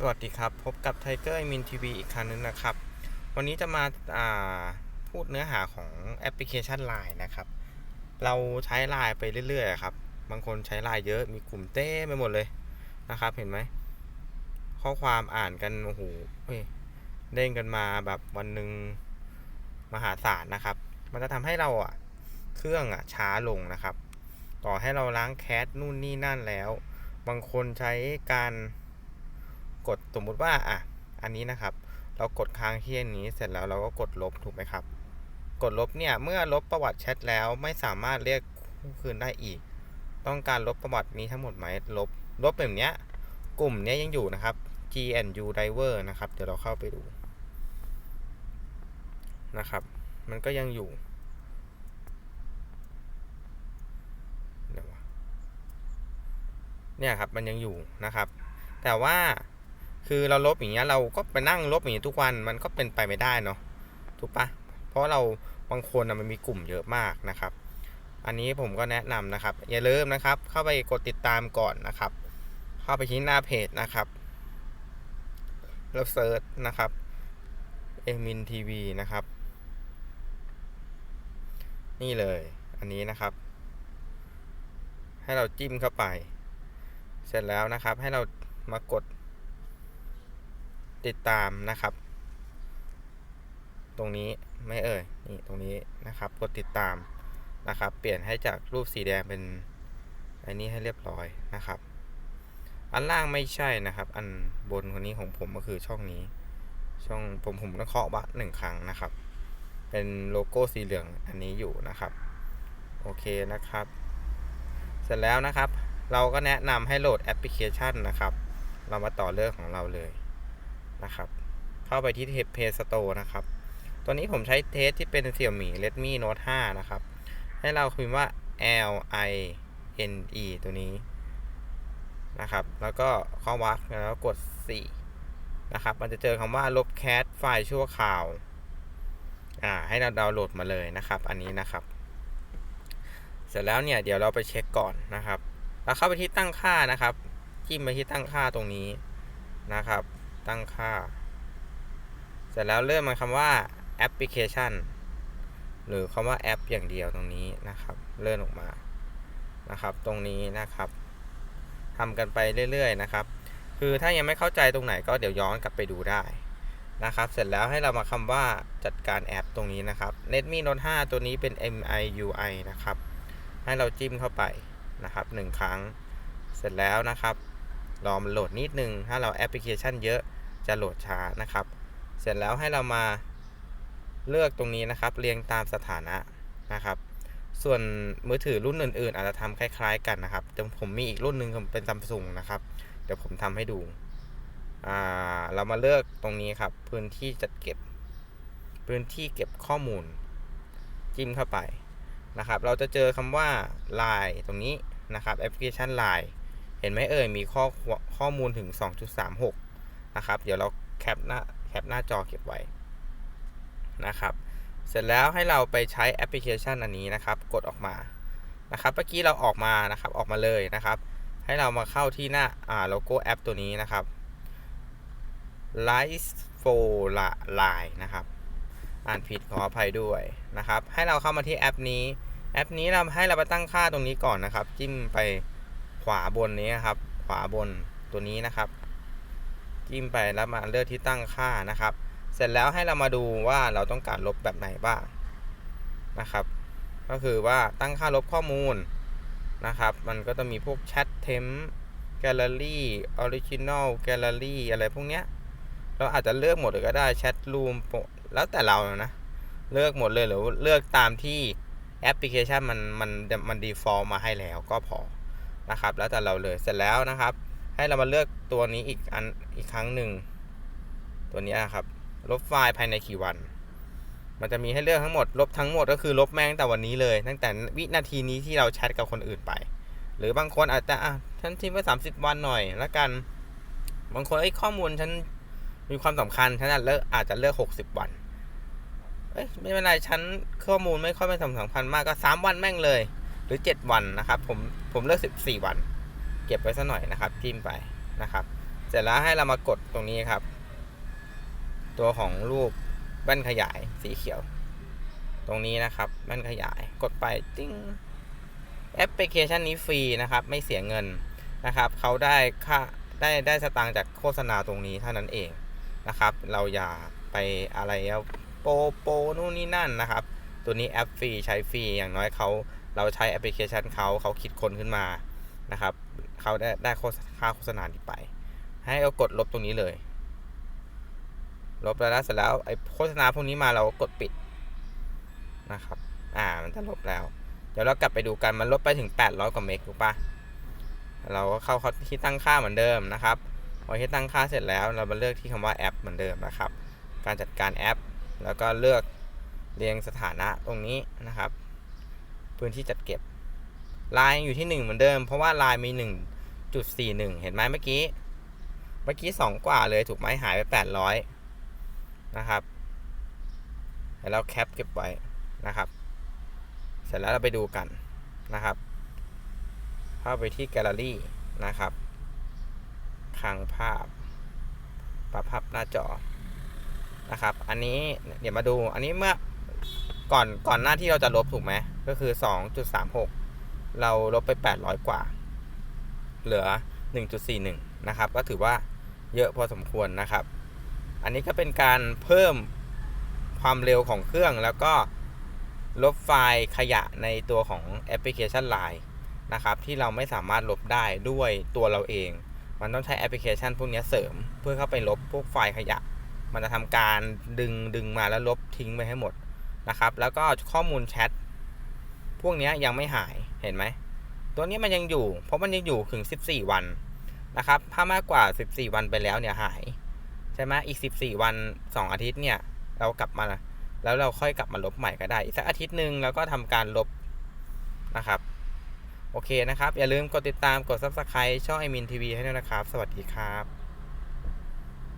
สวัสดีครับ พบกับไทเกอร์มินทีวีอีกครั้งหนึงนะครับ วันนี้จะมาาพูดเนื้อหาของแอปพลิเคชัน Line นะครับ เราใช้ Line ไปเรื่อยๆครับ บางคนใช้ Line เยอะมีกลุ่มเต้ไปหมดเลยนะครับ เห็นไหม ข้อความอ่านกัน โอ้โหเฮ้ยเด้งกันมาแบบวันหนึ่งมหาศาลนะครับ มันจะทำให้เราอะ เครื่องอะช้าลงนะครับ ต่อให้เราล้างแคสนู่นนี่นั่นแล้ว บางคนใช้การ กดสมมุติว่าอะอันนี้นะครับ เรากดค้างที่อันนี้เสร็จแล้วเราก็กดลบถูกไหมครับ กดลบเนี่ยเมื่อลบประวัติแชทแล้วไม่สามารถเรียกคืนได้อีก ต้องการลบประวัตินี้ทั้งหมดไหมลบลบแบบเนี้ยกลุ่มเนี้ยยังอยู่นะครับ GNU Driver นะครับ เดี๋ยวเราเข้าไปดูนะครับ มันก็ยังอยู่เนี่ยครับ มันยังอยู่นะครับ แต่ว่า คือเราลบอย่างเงี้ยเราก็ไปนั่งลบอย่างนี้ยทุกวันมันก็เป็นไปไม่ได้เนาะถูกปะเพราะเราบางคนนะมันมีกลุ่มเยอะมากนะครับ อันนี้ผมก็แนะนำนะครับ อย่าลืมนะครับ เข้าไปกดติดตามก่อนนะครับ เข้าไปที่หน้าเพจนะครับแล้วเซิร์ชนะครับเอมินทีวีนะครับ นี่เลยอันนี้นะครับ ให้เราจิ้มเข้าไป เสร็จแล้วนะครับ ให้เรามากด ติดตามนะครับ ตรงนี้ไม่เอ่ยนี่ตรงนี้นะครับ กดติดตามนะครับ เปลี่ยนให้จากรูปสีแดงเป็นอันนี้ให้เรียบร้อยนะครับ อันล่างไม่ใช่นะครับ อันบนคนนี้ของผมก็คือช่องนี้ ช่องผมผมต้องเคาะบัตหนึ่งครั้งนะครับ เป็นโลโก้สีเหลืองอันนี้อยู่นะครับ โอเคนะครับ เสร็จแล้วนะครับ เราก็แนะนำให้โหลดแอปพลิเคชันนะครับ เรามาต่อเรื่องของเราเลย นะครับ เข้าไปที่ Play Store นะครับ ตัวนี้ผมใช้เทสที่เป็น Xiaomi Redmi Note 5 นะครับ ให้เราพิมพ์ว่า L I N E ตัวนี้นะครับ แล้วก็ข้าวักแล้วกด 4 นะครับ มันจะเจอคำว่าลบแคสไฟล์ชั่วคราว อ่า ให้เราดาวน์โหลดมาเลยนะครับ อันนี้นะครับ เสร็จแล้วเนี่ยเดี๋ยวเราไปเช็คก่อนนะครับ เราเข้าไปที่ตั้งค่านะครับ จิ้มไปที่ตั้งค่าตรงนี้นะครับ ตั้งค่า เสร็จแล้วเริ่มมาคำว่าแอปพลิเคชันหรือคำว่าแอปอย่างเดียวตรงนี้นะครับเลื่อนออกมานะครับ ตรงนี้นะครับทำกันไปเรื่อยๆนะครับ คือถ้ายังไม่เข้าใจตรงไหนก็เดี๋ยวย้อนกลับไปดูได้นะครับ เสร็จแล้วให้เรามาคำว่าจัดการแอปตรงนี้นะครับ Netmi Note 5 ตัวนี้เป็น MIUI นะครับ ให้เราจิ้มเข้าไปนะครับหนึ่งครั้ง เสร็จแล้วนะครับ รอมันโหลดนิดนึง ถ้าเราแอปพลิเคชันเยอะ จะโหลดช้านะครับ เสร็จแล้วให้เรามาเลือกตรงนี้นะครับ เรียงตามสถานะนะครับ ส่วนมือถือรุ่นอื่น ๆ อาจจะทำคล้าย ๆ กันนะครับแต่ผมมีอีกรุ่นหนึ่งเป็นซัมซุงนะครับ เดี๋ยวผมทำให้ดูเรามาเลือกตรงนี้ครับ พื้นที่จัดเก็บ พื้นที่เก็บข้อมูล จิ้มเข้าไปนะครับ เราจะเจอคำว่า Line ตรงนี้นะครับแอปพลิเคชัน Line เห็นไหมเอ่ยมีข้อข้อมูลถึง 2.36 นะครับ เดี๋ยวเราแคปหน้าแคปหน้าจอเก็บไว้นะครับ เสร็จแล้วให้เราไปใช้แอปพลิเคชันอันนี้นะครับ กดออกมานะครับ เมื่อกี้เราออกมานะครับออกมาเลยนะครับ ให้เรามาเข้าที่หน้าอ่าโลโก้แอปตัวนี้นะครับ l i f e for Line นะครับ อ่านผิดขออภัยด้วยนะครับ ให้เราเข้ามาที่แอปนี้ แอปนี้เราให้เราไปตั้งค่าตรงนี้ก่อนนะครับ จิ้มไปขวาบนนี้นครับ ขวาบนตัวนี้นะครับ จิ้มไปแล้วมาเลือกที่ตั้งค่านะครับ เสร็จแล้วให้เรามาดูว่าเราต้องการลบแบบไหนบ้างนะครับ ก็คือว่าตั้งค่าลบข้อมูลนะครับ มันก็จะมีพวกแชทเทมแกลเลอรี่ออริจินอลแกลเลอรี่อะไรพวกเนี้ยเราอาจจะเลือกหมดเลยก็ได้แชทรูมแล้วแต่เรานะ เลือกหมดเลยหรือเลือกตามที่แอปพลิเคชันมันมันมันดีฟอลต์มาให้แล้วก็พอนะครับ แล้วแต่เราเลยเสร็จแล้วนะครับ ให้เรามาเลือกตัวนี้อีกอันอีกครั้งหนึ่ง ตัวนี้นะครับ ลบไฟล์ภายในกี่วัน มันจะมีให้เลือกทั้งหมด ลบทั้งหมดก็คือลบแม่งแต่วันนี้เลย ตั้งแต่วินาทีนี้ที่เราแชทกับคนอื่นไป หรือบางคนอาจจะอะฉันทิ้งไว้สามสิบวันหน่อยแล้วกัน บางคนไอ้ข้อมูลฉันมีความสำคัญฉันอาจเลือกอาจจะเลือกหกสิบวันเอ้ยไม่เป็นไรฉันข้อมูลไม่ค่อยเป็นสำคัญมากก็สามวันแม่งเลย หรือเจ็ดวันนะครับ ผมผมเลือกสิบสี่วัน เก็บไว้สัหน่อยนะครับจิ้มไปนะครับ เสร็จแล้วให้เรามากดตรงนี้ครับ ตัวของรูปแว่นขยายสีเขียว ตรงนี้นะครับแว่นขยายกดไปติ้งแอปพลิเคชันนี้ฟรีนะครับ ไม่เสียเงินนะครับเขาได้ค่าได้ได้สตางค์จากโฆษณาตรงนี้เท่านั้นเองนะครับ เราอย่าไปอะไรเอาโปโปนู่นนี่นั่นนะครับ ตัวนี้แอปฟรีใช้ฟรีอย่างน้อยเขาเราใช้แอปพลิเคชันเขาเขาคิดคนขึ้นมานะครับ เขาได้ได้ค่าโฆษณานี้ไป ให้เรากดลบตรงนี้เลย ลบแล้วเสร็จแล้วไอ้โฆษณาพวกนี้มาเราก็กดปิดนะครับ อ่า มันจะลบแล้ว เดี๋ยวเรากลับไปดูกัน มันลบไปถึง 800 กว่าเมกถูกปะเราก็เข้าที่ตั้งค่าเหมือนเดิมนะครับพอที่ตั้งค่าเสร็จแล้ว เรามาเลือกที่คำว่าแอปเหมือนเดิมนะครับ การจัดการแอป แล้วก็เลือกเรียงสถานะตรงนี้นะครับ พื้นที่จัดเก็บ ลายอยู่ที่ 1 เหมือนเดิม เพราะว่าลายมี 1.41 เห็นไหมเมื่อกี้ เมื่อกี้ 2 กว่าเลยถูกไหมหายไป 800 นะครับเดี๋ยวเราแคปเก็บไว้นะครับ เสร็จแล้วเราไปดูกันนะครับ เข้าไปที่แกลเลอรี่นะครับคลังภาพ ปรับภาพหน้าจอนะครับ อันนี้เดี๋ยวมาดู อันนี้เมื่อก่อนก่อนหน้าที่เราจะลบถูกไหม ก็คือ 2.36 เราลบไป 800 กว่า เหลือ 1.41 นะครับ ก็ถือว่าเยอะพอสมควรนะครับ อันนี้ก็เป็นการเพิ่มความเร็วของเครื่อง แล้วก็ลบไฟล์ขยะในตัวของแอปพลิเคชัน Line นะครับ ที่เราไม่สามารถลบได้ด้วยตัวเราเอง มันต้องใช้แอปพลิเคชันพวกนี้เสริม เพื่อเข้าไปลบพวกไฟล์ขยะ มันจะทำการดึงดึงมาแล้วลบทิ้งไปให้หมดนะครับ แล้วก็ข้อมูลแชท วกนี้ยังไม่หายเห็นไหม ตัวนี้มันยังอยู่ เพราะมันยังอยู่ถึง 14 วันนะครับ ถ้ามากกว่า 14 วันไปแล้วเนี่ยหาย ใช่ไหมอีก 14 วัน 2 อาทิตย์เนี่ยเรากลับมาแล้วเราค่อยกลับมาลบใหม่ก็ได้อีกสักอาทิตย์หนึ่งแล้วก็ทำการลบนะครับ โอเคนะครับ อย่าลืมกดติดตามกด subscribe ช่องไอมินทีวีให้ด้วยนะครับ สวัสดีครับ